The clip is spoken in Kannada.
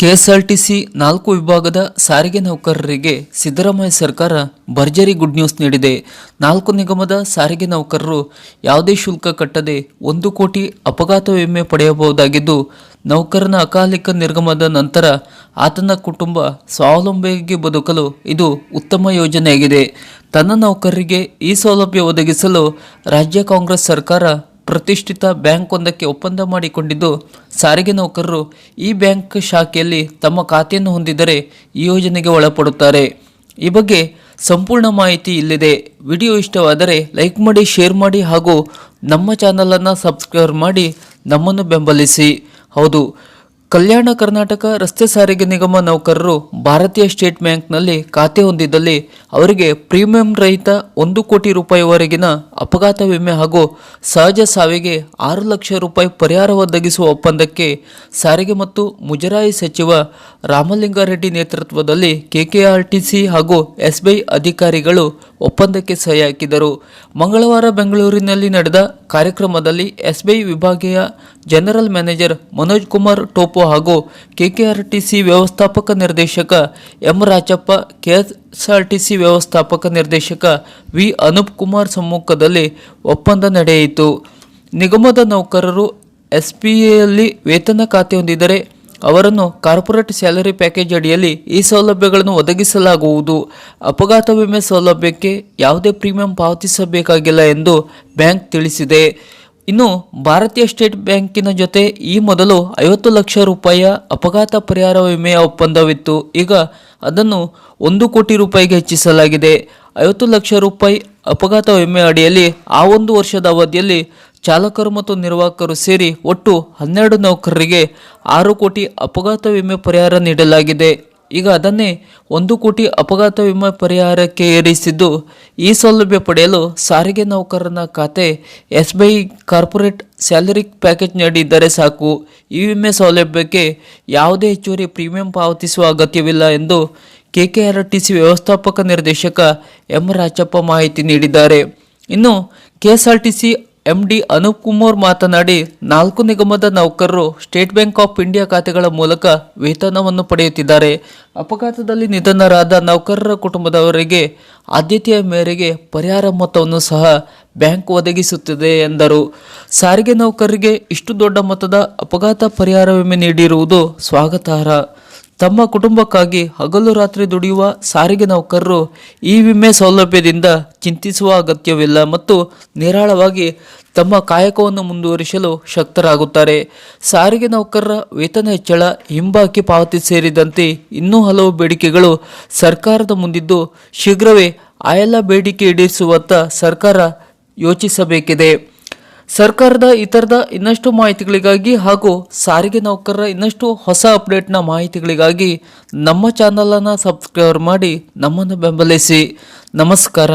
ಕೆಎಸ್ಆರ್ಟಿಸಿ ನಾಲ್ಕು ವಿಭಾಗದ ಸಾರಿಗೆ ನೌಕರರಿಗೆ ಸಿದ್ದರಾಮಯ್ಯ ಸರ್ಕಾರ ಭರ್ಜರಿ ಗುಡ್ ನ್ಯೂಸ್ ನೀಡಿದೆ. ನಾಲ್ಕು ನಿಗಮದ ಸಾರಿಗೆ ನೌಕರರು ಯಾವುದೇ ಶುಲ್ಕ ಕಟ್ಟದೆ ಒಂದು ಕೋಟಿ ಅಪಘಾತ ವಿಮೆ ಪಡೆಯಬಹುದಾಗಿದ್ದು, ನೌಕರನ ಅಕಾಲಿಕ ನಿರ್ಗಮದ ನಂತರ ಆತನ ಕುಟುಂಬ ಸ್ವಾವಲಂಬಿಯಾಗಿ ಬದುಕಲು ಇದು ಉತ್ತಮ ಯೋಜನೆಯಾಗಿದೆ. ತನ್ನ ನೌಕರರಿಗೆ ಈ ಸೌಲಭ್ಯ ಒದಗಿಸಲು ರಾಜ್ಯ ಕಾಂಗ್ರೆಸ್ ಸರ್ಕಾರ ಪ್ರತಿಷ್ಠಿತ ಬ್ಯಾಂಕ್ ಒಂದಕ್ಕೆ ಒಪ್ಪಂದ ಮಾಡಿಕೊಂಡಿದ್ದು, ಸಾರಿಗೆ ನೌಕರರು ಈ ಬ್ಯಾಂಕ್ ಶಾಖೆಯಲ್ಲಿ ತಮ್ಮ ಖಾತೆಯನ್ನು ಹೊಂದಿದರೆ ಈ ಯೋಜನೆಗೆ ಒಳಪಡುತ್ತಾರೆ. ಈ ಬಗ್ಗೆ ಸಂಪೂರ್ಣ ಮಾಹಿತಿ ಇಲ್ಲಿದೆ. ವಿಡಿಯೋ ಇಷ್ಟವಾದರೆ ಲೈಕ್ ಮಾಡಿ, ಶೇರ್ ಮಾಡಿ ಹಾಗೂ ನಮ್ಮ ಚಾನಲನ್ನು ಸಬ್ಸ್ಕ್ರೈಬ್ ಮಾಡಿ ನಮ್ಮನ್ನು ಬೆಂಬಲಿಸಿ. ಹೌದು ಕಲ್ಯಾಣ ಕರ್ನಾಟಕ ರಸ್ತೆ ಸಾರಿಗೆ ನಿಗಮ ನೌಕರರು ಭಾರತೀಯ ಸ್ಟೇಟ್ ಬ್ಯಾಂಕ್ನಲ್ಲಿ ಖಾತೆ ಹೊಂದಿದ್ದಲ್ಲಿ ಅವರಿಗೆ ಪ್ರೀಮಿಯಂ ರಹಿತ ಒಂದು ಕೋಟಿ ರೂಪಾಯಿವರೆಗಿನ ಅಪಘಾತ ವಿಮೆ ಹಾಗೂ ಸಹಜ ಸಾವಿಗೆ ಆರು ಲಕ್ಷ ರೂಪಾಯಿ ಪರಿಹಾರ ಒದಗಿಸುವ ಒಪ್ಪಂದಕ್ಕೆ ಸಾರಿಗೆ ಮತ್ತು ಮುಜರಾಯಿ ಸಚಿವ ರಾಮಲಿಂಗಾರೆಡ್ಡಿ ನೇತೃತ್ವದಲ್ಲಿ ಕೆಕೆಆರ್ಟಿಸಿ ಹಾಗೂ ಎಸ್ಬಿಐ ಅಧಿಕಾರಿಗಳು ಒಪ್ಪಂದಕ್ಕೆ ಸಹಿ ಹಾಕಿದರು. ಮಂಗಳವಾರ ಬೆಂಗಳೂರಿನಲ್ಲಿ ನಡೆದ ಕಾರ್ಯಕ್ರಮದಲ್ಲಿ ಎಸ್ಬಿಐ ವಿಭಾಗೀಯ ಜನರಲ್ ಮ್ಯಾನೇಜರ್ ಮನೋಜ್ ಕುಮಾರ್ ಟೋಪೋ ಹಾಗೂ ಕೆಕೆಆರ್ಟಿಸಿ ವ್ಯವಸ್ಥಾಪಕ ನಿರ್ದೇಶಕ ಎಂ ರಾಜಪ್ಪ ಕೆಎಸ್ಆರ್ಟಿಸಿ ವ್ಯವಸ್ಥಾಪಕ ನಿರ್ದೇಶಕ ವಿ ಅನೂಪ್ ಕುಮಾರ್ ಸಮ್ಮುಖದಲ್ಲಿ ಒಪ್ಪಂದ ನಡೆಯಿತು. ನಿಗಮದ ನೌಕರರು ಎಸ್ಪಿಎಯಲ್ಲಿ ವೇತನ ಖಾತೆ ಹೊಂದಿದರೆ ಅವರನ್ನು ಕಾರ್ಪೊರೇಟ್ ಸ್ಯಾಲರಿ ಪ್ಯಾಕೇಜ್ ಅಡಿಯಲ್ಲಿ ಈ ಸೌಲಭ್ಯಗಳನ್ನು ಒದಗಿಸಲಾಗುವುದು. ಅಪಘಾತ ವಿಮೆ ಸೌಲಭ್ಯಕ್ಕೆ ಯಾವುದೇ ಪ್ರೀಮಿಯಂ ಪಾವತಿಸಬೇಕಾಗಿಲ್ಲ ಎಂದು ಬ್ಯಾಂಕ್ ತಿಳಿಸಿದೆ. ಇನ್ನು ಭಾರತೀಯ ಸ್ಟೇಟ್ ಬ್ಯಾಂಕಿನ ಜೊತೆ ಈ ಮೊದಲು ಐವತ್ತು ಲಕ್ಷ ರೂಪಾಯಿಯ ಅಪಘಾತ ಪರಿಹಾರ ವಿಮೆಯ ಒಪ್ಪಂದವಿತ್ತು. ಈಗ ಅದನ್ನು ಒಂದು ಕೋಟಿ ರೂಪಾಯಿಗೆ ಹೆಚ್ಚಿಸಲಾಗಿದೆ. ಐವತ್ತು ಲಕ್ಷ ರೂಪಾಯಿ ಅಪಘಾತ ವಿಮೆ ಅಡಿಯಲ್ಲಿ ಆ ಒಂದು ವರ್ಷದ ಅವಧಿಯಲ್ಲಿ ಚಾಲಕರು ಮತ್ತು ನಿರ್ವಾಹಕರು ಸೇರಿ ಒಟ್ಟು ಹನ್ನೆರಡು ನೌಕರರಿಗೆ ಆರು ಕೋಟಿ ಅಪಘಾತ ವಿಮೆ ಪರಿಹಾರ ನೀಡಲಾಗಿದೆ. ಈಗ ಅದನ್ನೇ ಒಂದು ಕೋಟಿ ಅಪಘಾತ ವಿಮೆ ಪರಿಹಾರಕ್ಕೆ ಏರಿಸಿದ್ದು, ಈ ಸೌಲಭ್ಯ ಪಡೆಯಲು ಸಾರಿಗೆ ನೌಕರನ ಖಾತೆ S B I corporate salary package ನೀಡಿದ್ದರೆ ಸಾಕು. ಈ ವಿಮೆ ಸೌಲಭ್ಯಕ್ಕೆ ಯಾವುದೇ ಹೆಚ್ಚುವರಿ ಪ್ರೀಮಿಯಂ ಪಾವತಿಸುವ ಅಗತ್ಯವಿಲ್ಲ ಎಂದು ಕೆಕೆಆರ್ಟಿಸಿ ವ್ಯವಸ್ಥಾಪಕ ನಿರ್ದೇಶಕ ಎಂ ರಾಜಪ್ಪ ಮಾಹಿತಿ ನೀಡಿದ್ದಾರೆ. ಇನ್ನು ಕೆಎಸ್ಆರ್ಟಿಸಿ ಎಂಡಿ ಅನೂಪ್ ಕುಮಾರ್ ಮಾತನಾಡಿ, ನಾಲ್ಕು ನಿಗಮದ ನೌಕರರು ಸ್ಟೇಟ್ ಬ್ಯಾಂಕ್ ಆಫ್ ಇಂಡಿಯಾ ಖಾತೆಗಳ ಮೂಲಕ ವೇತನವನ್ನು ಪಡೆಯುತ್ತಿದ್ದಾರೆ. ಅಪಘಾತದಲ್ಲಿ ನಿಧನರಾದ ನೌಕರರ ಕುಟುಂಬದವರಿಗೆ ಆದ್ಯತೆಯ ಮೇರೆಗೆ ಪರಿಹಾರ ಮೊತ್ತವನ್ನು ಸಹ ಬ್ಯಾಂಕ್ ಒದಗಿಸುತ್ತಿದೆ ಎಂದರು. ಸಾರಿಗೆ ನೌಕರರಿಗೆ ಇಷ್ಟು ದೊಡ್ಡ ಮೊತ್ತದ ಅಪಘಾತ ಪರಿಹಾರ ವಿಮೆ ನೀಡಿರುವುದು ಸ್ವಾಗತಾರ್ಹ. ತಮ್ಮ ಕುಟುಂಬಕ್ಕಾಗಿ ಹಗಲು ರಾತ್ರಿ ದುಡಿಯುವ ಸಾರಿಗೆ ನೌಕರರು ಈ ವಿಮೆ ಸೌಲಭ್ಯದಿಂದ ಚಿಂತಿಸುವ ಅಗತ್ಯವಿಲ್ಲ ಮತ್ತು ನಿರಾಳವಾಗಿ ತಮ್ಮ ಕಾಯಕವನ್ನು ಮುಂದುವರಿಸಲು ಶಕ್ತರಾಗುತ್ತಾರೆ. ಸಾರಿಗೆ ನೌಕರರ ವೇತನ ಹೆಚ್ಚಳ ಹಿಂಬಾಕಿ ಪಾವತಿ ಸೇರಿದಂತೆ ಇನ್ನೂ ಹಲವು ಬೇಡಿಕೆಗಳು ಸರ್ಕಾರದ ಮುಂದಿದ್ದು ಶೀಘ್ರವೇ ಆ ಎಲ್ಲ ಬೇಡಿಕೆ ಈಡೇರಿಸುವತ್ತ ಸರ್ಕಾರ ಯೋಚಿಸಬೇಕಿದೆ. ಸರ್ಕಾರದ ಇತರದ ಇನ್ನಷ್ಟು ಮಾಹಿತಿಗಳಿಗಾಗಿ ಹಾಗೂ ಸಾರಿಗೆ ನೌಕರರ ಇನ್ನಷ್ಟು ಹೊಸ ಅಪ್ಡೇಟ್ನ ಮಾಹಿತಿಗಳಿಗಾಗಿ ನಮ್ಮ ಚಾನಲನ್ನು ಸಬ್ಸ್ಕ್ರೈಬ್ ಮಾಡಿ ನಮ್ಮನ್ನು ಬೆಂಬಲಿಸಿ. ನಮಸ್ಕಾರ.